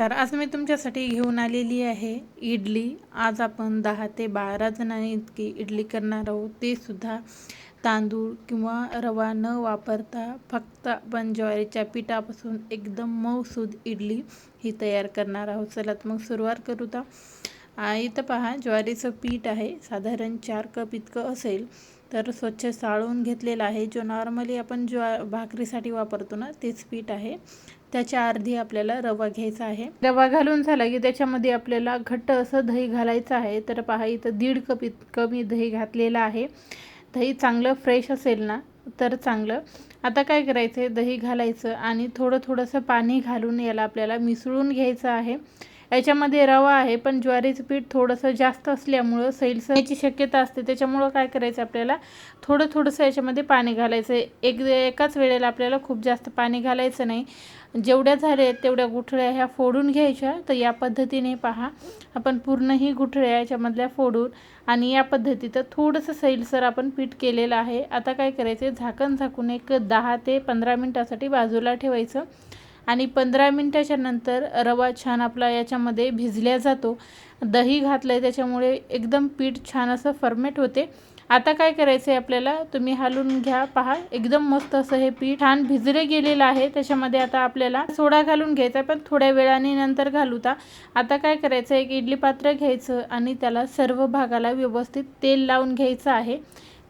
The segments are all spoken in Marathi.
नमस्कार. आज मी तुमच्यासाठी घेऊन आलेली आहे इडली. आज आपण दहा ते बारा जणांनी इतकी इडली करणार आहोत. ते सुद्धा तांदूळ किंवा रवा न वापरता फक्त आपण ज्वारीच्या पिठापासून एकदम मऊसूद इडली ही तयार करणार आहोत. चला मग सुरुवात करू तर. इथं पहा ज्वारीचं पीठ आहे. साधारण चार कप इतकं असेल तर स्वच्छ साळून घेतलेलं आहे. जो नॉर्मली आपण ज्वा भाकरीसाठी वापरतो ना तेच पीठ आहे. त्याच्या अर्धी आपल्याला रवा घ्यायचा आहे. रवा घालून झाला की त्याच्यामध्ये आपल्याला घट्ट असं दही घालायचं आहे. तर पहा इथं दीड कप इतकं मी दही घातलेलं आहे. दही चांगलं फ्रेश असेल ना तर चांगलं. आता काय करायचं आहे दही घालायचं आणि थोडं थोडंसं पाणी घालून याला आपल्याला मिसळून घ्यायचं आहे. याच्यामध्ये रवा आहे पण ज्वारीचं पीठ थोडंसं जास्त असल्यामुळं सैलसण्याची शक्यता असते. त्याच्यामुळं काय करायचं आपल्याला? थोडं थोडंसं याच्यामध्ये पाणी घालायचं. एक एकाच वेळेला आपल्याला खूप जास्त पाणी घालायचं नाही. जेवढ्या झाल्या तेवढ्या गुठळ्या ह्या फोडून घ्यायच्या. तर या पद्धतीने पहा. आपण पूर्णही गुठळ्या याच्यामधल्या फोडून आणि या पद्धतीचं थोडंसं सैलसर आपण पीठ केलेलं आहे. आता काय करायचं? झाकण झाकून एक दहा ते पंधरा मिनटासाठी बाजूला ठेवायचं. आणि पंधरा मिनटाच्या नंतर रवा छान आपला याच्यामध्ये भिजल्या जातो. दही घातलं आहे त्याच्यामुळे एकदम पीठ छान असं फर्मेट होते. आता काय करायचं आहे आपल्याला? तुम्ही हालून घ्या पहा. एकदम मस्त असं हे पीठ छान भिजले गेलेलं आहे. त्याच्यामध्ये आता आपल्याला सोडा घालून घ्यायचा पण थोड्या वेळाने नंतर घालूता आता काय करायचं एक इडली पात्र घ्यायचं आणि त्याला सर्व भागाला व्यवस्थित तेल लावून घ्यायचं आहे.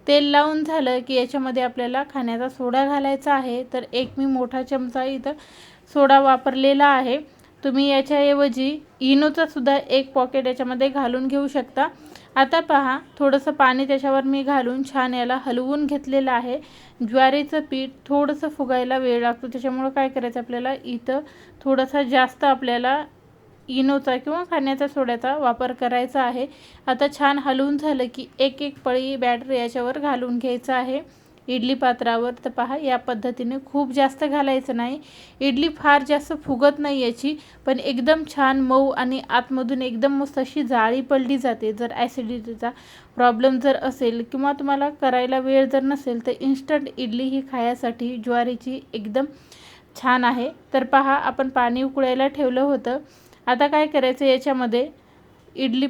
तेल लावून झालं की याच्यामध्ये आपल्याला खाण्याचा सोडा घालायचा आहे. तर एक मी मोठा चमचा इथं सोडा वापरलेला आहे. तुम्ही याच्याऐवजी इनोचासुद्धा एक पॉकेट याच्यामध्ये घालून घेऊ शकता. आता पहा थोडंसं पाणी त्याच्यावर मी घालून छान याला हलवून घेतलेलं आहे. ज्वारीचं पीठ थोडंसं फुगायला वेळ लागतो. त्याच्यामुळं काय करायचं आपल्याला? इथं थोडंसं जास्त आपल्याला इनोचा किंवा खाण्याचा सोड्याचा वापर करायचा आहे. आता छान हलवून झालं की एक एक पळी बॅटर याच्यावर घालून घ्यायचं आहे. इडली पात्रावर तर पहा या पद्धतीने खूप जास्त घालायचं नाही. इडली फार जास्त फुगत नाही याची पण एकदम छान मऊ आणि आतमधून एकदम मस्त अशी जाळी पडली जाते. जर ॲसिडिटीचा प्रॉब्लेम जर असेल किंवा तुम्हाला करायला वेळ जर नसेल तर इन्स्टंट इडली ही खायासाठी ज्वारीची एकदम छान आहे. तर पहा आपण पाणी उकळायला ठेवलं होतं. आता काय करायचं याच्यामध्ये? इडली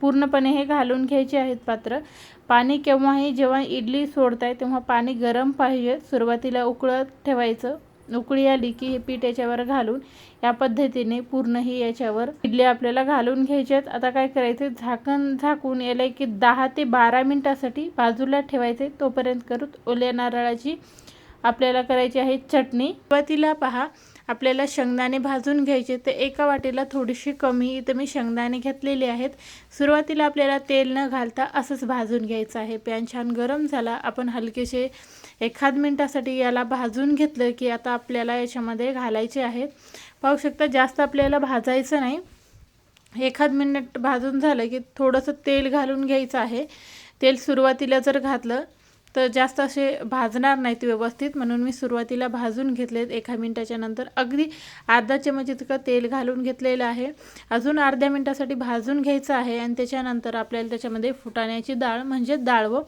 पूर्णपणे हे घालून घ्यायचे आहेत पात्र. पाणी केव्हाही जेव्हा इडली सोडताय तेव्हा पाणी गरम पाहिजे. सुरुवातीला उकळत ठेवायचं. उकळी आली की हे पीठ याच्यावर घालून या पद्धतीने पूर्ण ही याच्यावर इडली आपल्याला घालून घ्यायच्यात आता काय करायचं? झाकण झाकून याला की दहा ते बारा मिनटासाठी बाजूला ठेवायचे. तोपर्यंत करू ओल्या नारळाची आपल्याला करायची आहे चटणी. सुरुवातीला पहा आपल्याला शेंगदाणे भाजून घ्यायचे तर एका वाटीला थोडीशी कमी इथं मी शेंगदाणे घेतलेले आहेत. सुरुवातीला आपल्याला तेल न घालता असंच भाजून घ्यायचं आहे. पॅन छान गरम झाला आपण हलकेसे एखाद मिनटासाठी याला भाजून घेतलं की आता आपल्याला याच्यामध्ये घालायचे आहेत पाहू शकता जास्त आपल्याला भाजायचं नाही. एखाद मिनिट भाजून झालं की थोडंसं तेल घालून घ्यायचं आहे. तेल सुरुवातीला जर घातलं तर जास्त असे भाजणार नाहीत व्यवस्थित. म्हणून मी सुरुवातीला भाजून घेतलेत एका मिनटाच्या नंतर. अगदी अर्धा चमच इतकं तेल घालून घेतलेलं आहे. अजून अर्ध्या मिनटासाठी भाजून घ्यायचं आहे आणि त्याच्यानंतर आपल्याला त्याच्यामध्ये फुटाण्याची डाळ म्हणजे डाळवं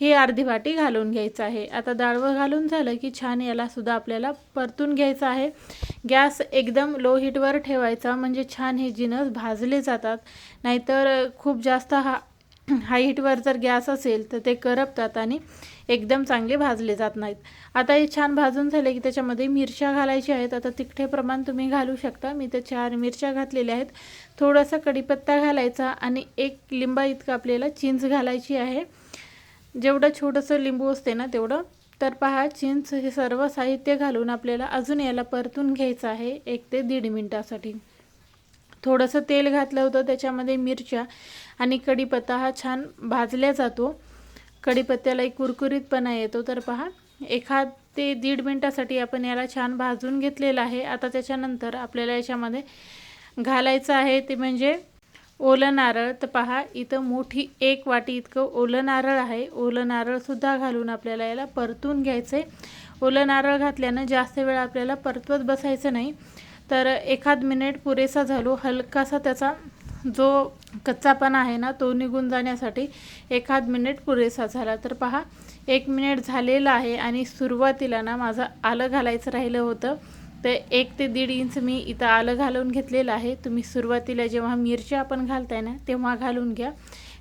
ही अर्धी वाटी घालून घ्यायचं आहे. आता डाळवं घालून झालं की छान यालासुद्धा आपल्याला परतून घ्यायचं आहे. गॅस एकदम लो हीटवर ठेवायचा म्हणजे छान हे जिनस भाजले जातात. नाहीतर खूप जास्त हा हाय हीटवर जर गॅस असेल तर ते करपतात आणि एकदम चांगले भाजले जात नाहीत. आता हे छान भाजून झाले की त्याच्यामध्ये मिरच्या घालायच्या आहेत. आता तिखटे प्रमाण तुम्ही घालू शकता. मी तर चार मिरच्या घातलेल्या आहेत. थोडासा कढीपत्ता घालायचा आणि एक लिंबा इतकं आपल्याला चिंच घालायची आहे. जेवढं छोटंसं लिंबू असते ना तेवढं. तर पहा चिंच हे सर्व साहित्य घालून आपल्याला अजून याला परतून घ्यायचं आहे. एक ते दीड मिनटासाठी. थोडंसं तेल घातलं होतं त्याच्यामध्ये मिरच्या आणि कढीपत्ता हा छान भाजल्या जातो. कढीपत्त्याला एक कुरकुरीतपणा येतो. तर पहा एखाद ते दीड मिनटासाठी आपण याला छान भाजून घेतलेलं आहे. आता त्याच्यानंतर आपल्याला याच्यामध्ये घालायचं आहे ते म्हणजे ओलं नारळ. तर पहा इथं मोठी एक वाटी इतकं ओलं नारळ आहे. ओलं नारळसुद्धा घालून आपल्याला याला परतून घ्यायचं आहे ओलं नारळ घातल्यानं जास्त वेळ आपल्याला परतवत बसायचं नाही. तर एखाद मिनिट पुरेसा झालो. हलकासा त्याचा जो कच्चापणा आहे ना तो निघून जाण्यासाठी एखाद मिनिट पुरेसा झाला. तर पहा एक मिनिट झालेला आहे आणि सुरुवातीला ना माझं आलं घालायचं राहिलं होतं. तर एक ते दीड इंच मी इथं आलं घालून घेतलेलं आहे. तुम्ही सुरुवातीला जेव्हा मिरच्या आपण घालताय ना तेव्हा घालून घ्या.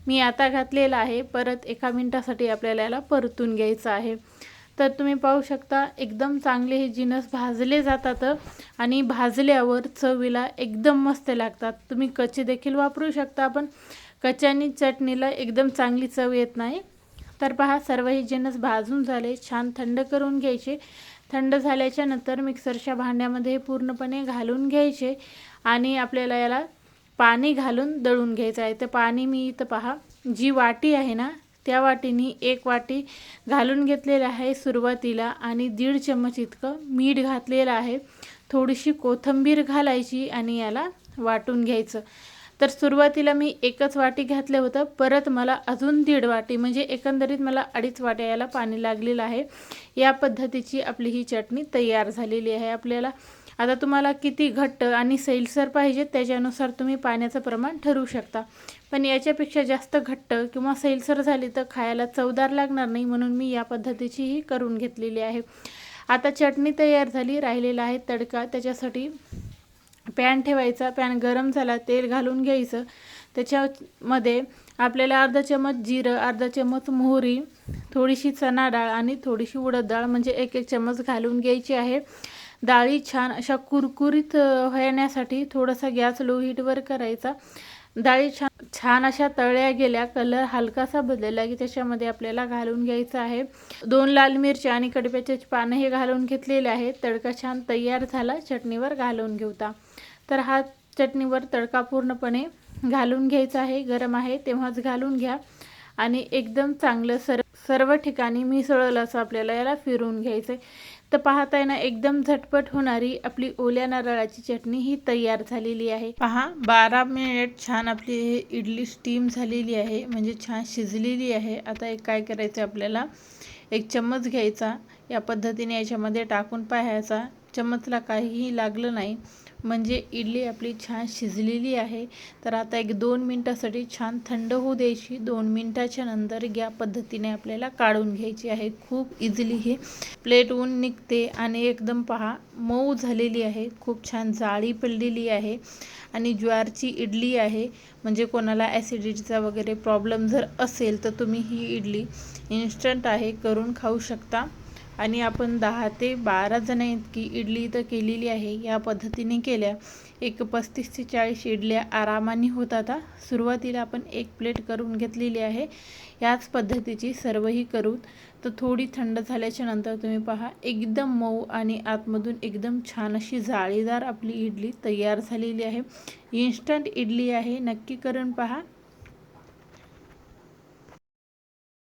मी आता घातलेलं आहे. परत एका मिनटासाठी आपल्याला याला परतून घ्यायचं आहे. तर तुम्ही पाहू शकता एकदम चांगले हे जिनस भाजले जातात आणि भाजल्यावर चवीला एकदम मस्त लागतात. तुम्ही कच्चे देखील वापरू शकता पण कच्च्यानी चटणीला एकदम चांगली चव येत नाही. तर पहा सर्व हे जिनस भाजून झाले छान थंड करून घ्यायचे. थंड झाल्याच्यानंतर मिक्सरच्या भांड्यामध्ये पूर्णपणे घालून घ्यायचे आणि आपल्याला याला पाणी घालून दळून घ्यायचं आहे. तर पाणी मी इथं पहा जी वाटी आहे ना त्या वाटीनी एक वाटी घालून घेतलेलं आहे सुरुवातीला आणि दीड चम्मच इतकं मीठ घातलेलं आहे. थोडीशी कोथिंबीर घालायची आणि याला वाटून घ्यायचं. तर सुरुवातीला मी एकच वाटी घातलं होतं. परत मला अजून दीड वाटी म्हणजे एकंदरीत मला अडीच वाट्या याला पाणी लागलेलं आहे. या पद्धतीची आपली ही चटणी तयार झालेली आहे. आपल्याला आता तुम्हाला किती घट्ट आणि सैलसर पाहिजे त्याच्यानुसार तुम्ही पाण्याचं प्रमाण ठरवू शकता. पण याच्यापेक्षा जास्त घट्ट किंवा सैलसर झाली तर खायला चवदार लागणार नाही म्हणून मी या पद्धतीचीही करून घेतलेली आहे. आता चटणी तयार झाली राहिलेला आहे तडका. त्याच्यासाठी पॅन ठेवायचा पॅन गरम झाला तेल घालून घ्यायचं. त्याच्यामध्ये आपल्याला अर्धा चमच जिरं अर्धा चमच मोहरी थोडीशी चणा डाळ आणि थोडीशी उडद डाळ म्हणजे एक एक चमच घालून घ्यायची आहे. डाळी छान अशा कुरकुरीत होण्यासाठी थोडासा गॅस लो हीटवर करायचा. डाळी छान छान अशा तळल्या गेल्या. कलर हलकासा बदलला की त्याच्यामध्ये आपल्याला घालून घ्यायचं आहे. दोन लाल मिरच्या आणि कडप्याचे पानं हे घालून घेतलेले आहेत. तडका छान तयार झाला. चटणीवर घालून घेऊता. तर हा चटणीवर तडका पूर्णपणे घालून घ्यायचा आहे. गरम आहे तेव्हाच घालून घ्या. आणि एकदम चांगलं सर सर्व ठिकाणी मिसळलं असं आपल्याला याला फिरवून घ्यायचं आहे तर पाहताय ना एकदम झटपट होणारी आपली ओल्या नारळाची चटणी ही तयार झालेली आहे. पहा बारा मिनिट छान आपली इडली स्टीम झालेली आहे म्हणजे छान शिजलेली आहे. आता एक काय करायचं आपल्याला? एक चम्मच घ्यायचा. या पद्धतीने याच्यामध्ये टाकून पाहायचा. चम्मचला काहीही लागलं नाही. म्हणजे इडली आपली छान शिजलेली आहे. तर आता एक दोन मिनटासाठी छान थंड होऊ द्यायची. दोन मिनटाच्या नंतर या पद्धतीने आपल्याला काढून घ्यायची आहे. खूप इझिली ही प्लेट ऊन निघते आणि एकदम पहा मऊ झालेली आहे. खूप छान जाळी पडलेली आहे आणि ज्वारची इडली आहे. म्हणजे कोणाला ॲसिडिटीचा वगैरे प्रॉब्लेम जर असेल तर तुम्ही ही इडली इन्स्टंट आहे करून खाऊ शकता. आणि आपण दहा ते बारा जण इतकी इडली इथं केलेली आहे. या पद्धतीने केल्या. एक पस्तीस ते चाळीस इडल्या आरामाने होत आता. सुरुवातीला आपण एक प्लेट करून घेतलेली आहे. याच पद्धतीची सर्वही करू तर थोडी थंड झाल्याच्यानंतर तुम्ही पहा एकदम मऊ आणि आतमधून एकदम छान अशी जाळीदार आपली इडली तयार झालेली आहे. इन्स्टंट इडली आहे. नक्की करून पहा.